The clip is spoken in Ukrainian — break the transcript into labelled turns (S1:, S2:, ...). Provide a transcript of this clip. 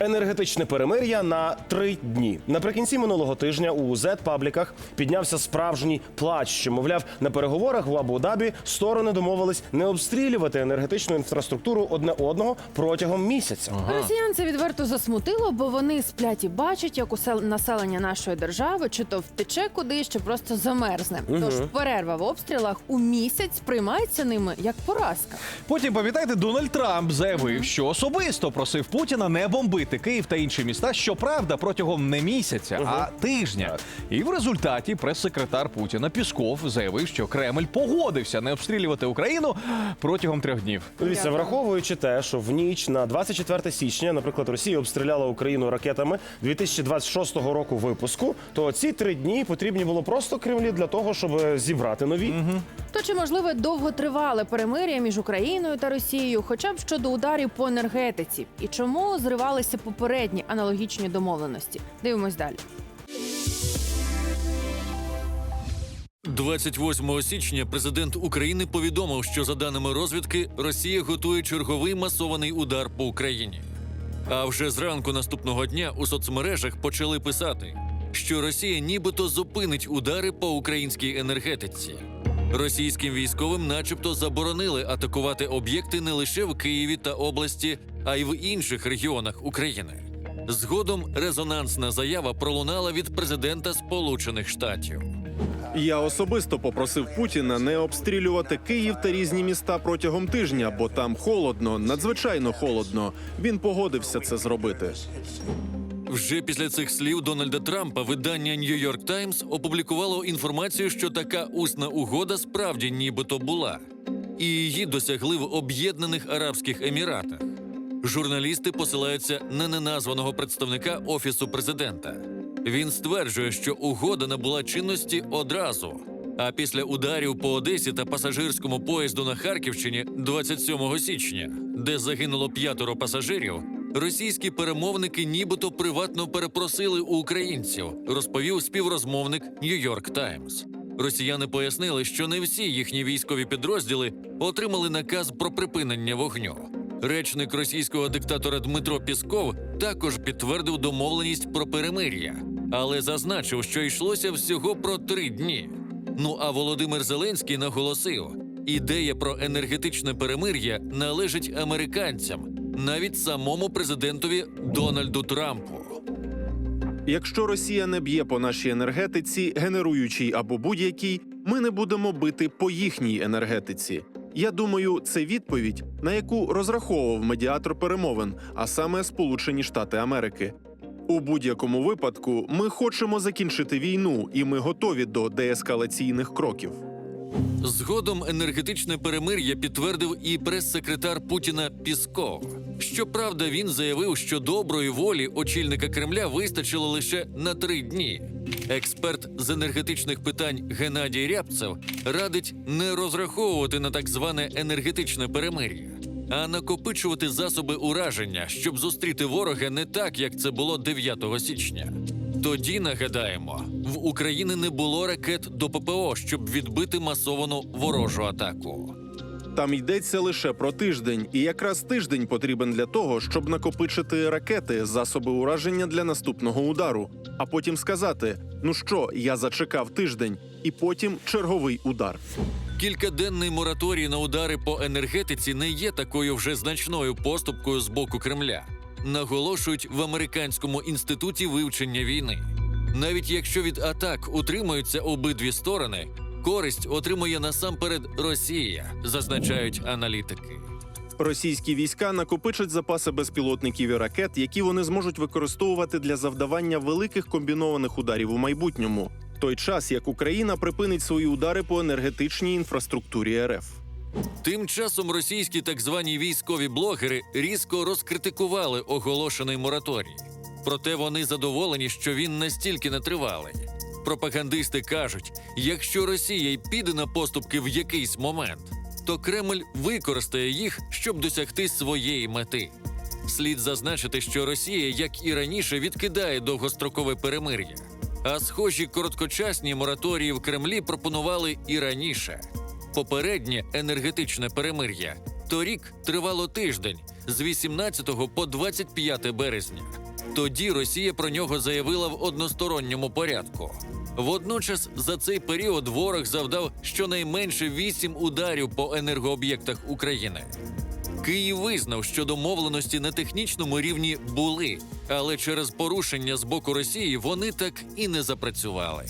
S1: Енергетичне перемир'я на три дні. Наприкінці минулого тижня у Z-пабліках піднявся справжній плач, що мовляв на переговорах в Абу-Дабі сторони домовились не обстрілювати енергетичну інфраструктуру одне одного протягом місяця.
S2: Росіян це відверто засмутило, бо вони сплять і бачать, як усе населення нашої держави чи то втече куди, чи просто замерзне. Тож перерва в обстрілах у місяць сприймається ними як поразка.
S3: Потім пам'ятаєте, Дональд Трамп заявив, що особисто просив Путіна не бомбити Київ та інші міста. Щоправда, протягом не місяця, а тижня. І в результаті прес-секретар Путіна Пісков заявив, що Кремль погодився не обстрілювати Україну протягом трьох днів.
S1: Дивіться,
S2: Дякую.
S1: враховуючи те, що в ніч на 24 січня, наприклад, Росія обстріляла Україну ракетами 2026 року випуску, то ці три дні потрібні було просто Кремлі для того, щоб зібрати нові.
S2: То чи можливе довготривале перемир'я між Україною та Росією, хоча б щодо ударів по енергетиці, і чому зривалися попередні аналогічні домовленості? Дивимось далі.
S4: 28 січня президент України повідомив, що за даними розвідки, Росія готує черговий масований удар по Україні. А вже зранку наступного дня у соцмережах почали писати, що Росія нібито зупинить удари по українській енергетиці. Російським військовим, начебто, заборонили атакувати об'єкти не лише в Києві та області, а й в інших регіонах України. Згодом резонансна заява пролунала від президента Сполучених Штатів.
S5: Я особисто попросив Путіна не обстрілювати Київ та різні міста протягом тижня, бо там холодно, надзвичайно холодно. Він погодився це зробити.
S4: Вже після цих слів Дональда Трампа видання York Times опублікувало інформацію, що така усна угода справді нібито була, і її досягли в Об'єднаних Арабських Еміратах. Журналісти посилаються на неназваного представника офісу президента. Він стверджує, що угода набула чинності одразу. А після ударів по Одесі та пасажирському поїзду на Харківщині 27 січня, де загинуло п'ятеро пасажирів, російські перемовники нібито приватно перепросили у українців, розповів співрозмовник York Times. Росіяни пояснили, що не всі їхні військові підрозділи отримали наказ про припинення вогню. Речник російського диктатора Дмитро Пісков також підтвердив домовленість про перемир'я, але зазначив, що йшлося всього про три дні. Ну а Володимир Зеленський наголосив: ідея про енергетичне перемир'я належить американцям, навіть самому президентові Дональду Трампу.
S5: Якщо Росія не б'є по нашій енергетиці, генеруючій або будь-якій, ми не будемо бити по їхній енергетиці. Я думаю, це відповідь, на яку розраховував медіатор перемовин, а саме Сполучені Штати Америки. У будь-якому випадку ми хочемо закінчити війну, і ми готові до деескалаційних кроків.
S4: Згодом енергетичне перемир'я підтвердив і прес-секретар Путіна Пісков. Щоправда, він заявив, що доброї волі очільника Кремля вистачило лише на три дні. Експерт з енергетичних питань Геннадій Рябцев радить не розраховувати на так зване енергетичне перемир'я, а накопичувати засоби ураження, щоб зустріти ворога не так, як це було 9 січня. Тоді нагадаємо, в Україні не було ракет до ППО, щоб відбити масовану ворожу атаку.
S5: Там йдеться лише про тиждень, і якраз тиждень потрібен для того, щоб накопичити ракети, засоби ураження для наступного удару, а потім сказати: ну що, я зачекав тиждень, і потім черговий удар.
S4: Кількаденний мораторій на удари по енергетиці не є такою вже значною поступкою з боку Кремля. Наголошують в американському інституті вивчення війни. Навіть якщо від атак утримуються обидві сторони, користь отримує насамперед Росія, зазначають аналітики.
S5: Російські війська накопичать запаси безпілотників і ракет, які вони зможуть використовувати для завдавання великих комбінованих ударів у майбутньому, той час як Україна припинить свої удари по енергетичній інфраструктурі РФ.
S4: Тим часом російські так звані військові блогери різко розкритикували оголошений мораторій. Проте вони задоволені, що він настільки нетривалий. Пропагандисти кажуть, якщо Росія й піде на поступки в якийсь момент, то Кремль використає їх, щоб досягти своєї мети. Слід зазначити, що Росія, як і раніше, відкидає довгострокове перемир'я. А схожі короткочасні мораторії в Кремлі пропонували і раніше. Попереднє енергетичне перемир'я торік тривало тиждень, з 18 по 25 березня. Тоді Росія про нього заявила в односторонньому порядку. Водночас за цей період ворог завдав щонайменше 8 ударів по енергооб'єктах України. Київ визнав, що домовленості на технічному рівні були, але через порушення з боку Росії вони так і не запрацювали.